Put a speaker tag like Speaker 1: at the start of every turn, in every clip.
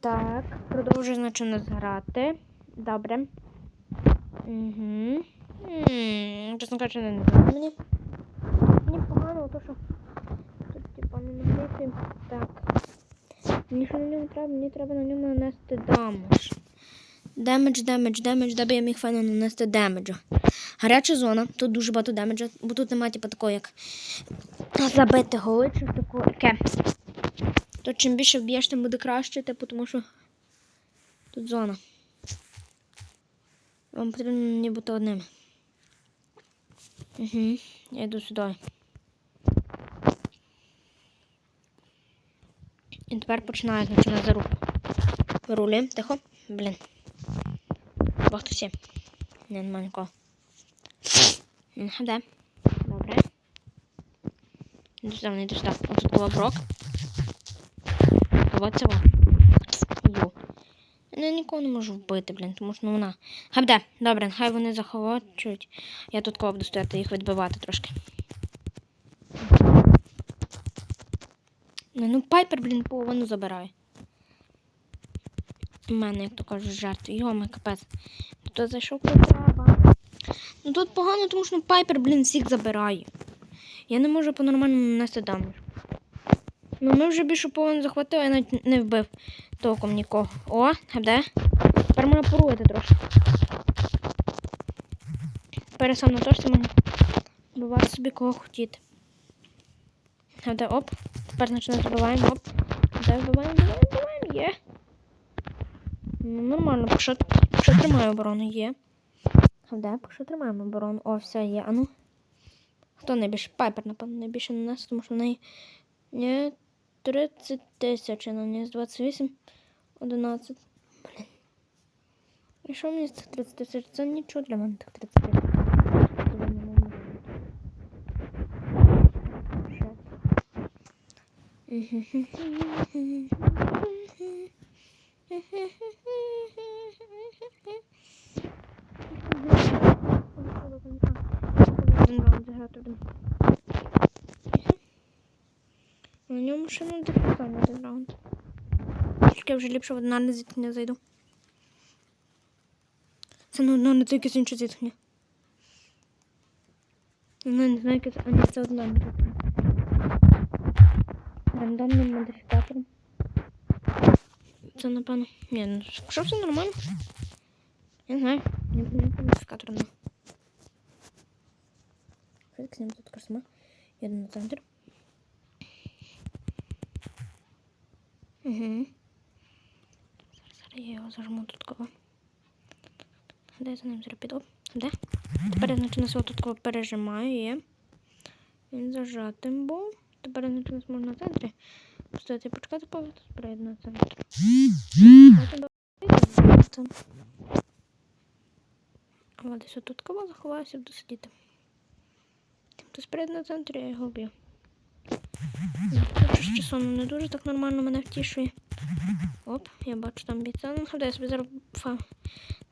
Speaker 1: Так, продовжую, значить, грати. Добре. Угу. Чесно кажучи, не знаю мені. Мені погано, то що тут, типа, не нагріти. Так. Мені що на ньому треба? Мені треба на ньому нанести дамедж. Демедж, демедж, демедж, де я міг файно нанести демеджа. Гаряча зона, тут дуже багато демеджа, бо тут немає типу, такого, як забити голи, чи такого. То чим більше вб'єш, тим буде краще, типу, тому що тут зона. Вам потрібно не бути одним. Угу. Я йду сюди. І тепер починаю, значить, на заруб. Вирулюємо, тихо. Блін. Бах хтось є. Ні, нема нікого. Де? Добре. Іду сюди, не йду сюди. Ось тут була брок. Вот цього. Йо. Я нікого не можу вбити, блін, тому що ну, вона. Габде, добре, хай вони заховачують. Я тут кого буду стояти їх відбивати трошки. Не, ну пайпер, блін, половину забирає. У мене, як то кажуть, жертви. Йома, капець. Тут зайшов куди треба. Ну тут погано, тому що ну, пайпер, блін, всіх забирає. Я не можу по-нормальному нанести дамаж. Ну ми вже більше половину захватили, я навіть не вбив толком нікого. О, де? Тепер можна поругати трошки. Тепер сам на точці можу вбивати собі кого хотіти. Де, оп. Тепер значить забиваємо, оп. Де вбиваємо, вбиваємо, вбиваємо, є. Ну, нормально, поки що, що тримаю оборону, є. Де, поки що тримаємо оборону. О, все, є. А ну. Хто найбільше? Пайпер, напевно, найбільше на нас, тому що в неї не 30 тисяч, а неї з 28, 11. Блін. І що мені з цих 30 тисяч? Це нічого для мене тих 30 тисяч. Один раунд зіграти один. На ньому ще не один раунд. Тільки я вже ліпше в одинарне зіткнення зайду. Це на одно не тільки з інше зіткнення. Ну, не знаю, яке а ні, це одинарне зіткнення. Рандомним модифікатором. Це, напевно. Ні, ну що все нормально. Я не знаю. Не помню модифікатор. Фікс, ним тут красима. Їду на центр. Угу. Зараз, зараз я його зажму тут кого. Де я за ним зараз піду? Де? Тепер я значить нас тут кого пережимаю є. Він зажатим був. Тепер я значить нас можна на центрі. Стояти почекати, поки тут прийде на центр. А десь отут кого заховаюся, буду сидіти. Хтось прийде на центрі, я його вб'ю. Щось часом не дуже так нормально мене втішує. Оп, я бачу там бійця. Ну, я собі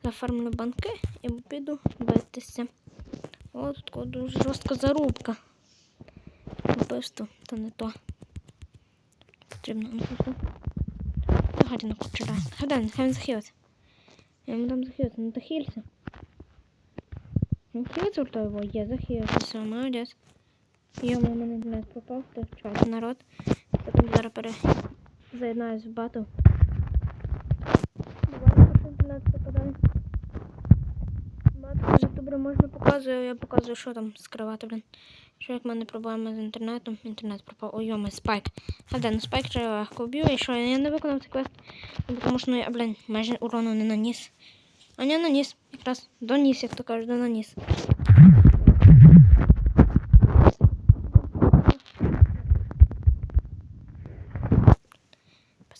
Speaker 1: зафармлю банки і піду битися. О, тут дуже жорстка зарубка. Вбивство, то не то. Потрібно. Ну, ну, Гаді на кучера. Гадай, нехай він захилиться. Я йому там захилиться, ну захилься. Ну, хилиться ульта його, є, захилився, молодець. Йому у мене інтернет пропав, то чекайте народ. Потім зараз в що інтернет пропадає. Батл дуже добре можна показую, я показую, що там скривати, блін. Що як в мене проблеми з інтернетом, інтернет пропав. Ой, йоми, спайк. А де, ну спайк вже легко вб'ю, і що, я не виконав цей квест, ну, тому що, ну, я, блін, майже урону не наніс. А не наніс, якраз доніс, як то кажуть, до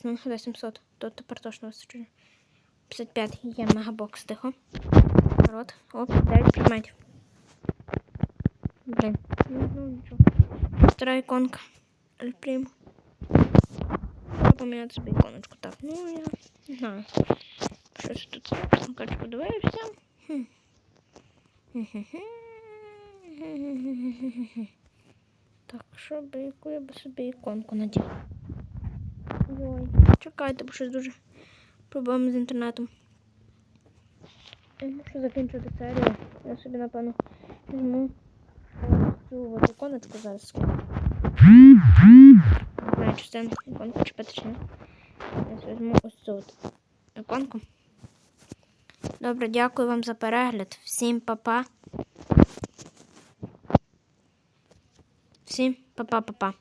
Speaker 1: хода 700, то тепер точно вистачить. 55 є мегабокс, тихо. Народ, оп, 9 предметів. Блін, ну, ну нічого. Втора іконка. Альприм. Треба поміняти собі іконочку. Так, ну я не знаю. Щось тут коротше, подивився. Хм. Так, що би яку я би собі іконку наділа. Ой, чекайте, бо щось дуже проблеми з інтернетом. Я мушу закінчити серію. Я собі, напевно, візьму цю іконочку зараз скину. Не знаю, чи це іконку чіпати чи ні. Я візьму ось цю от іконку. Добре, дякую вам за перегляд. Всім па-па. Всім па-па-па-па.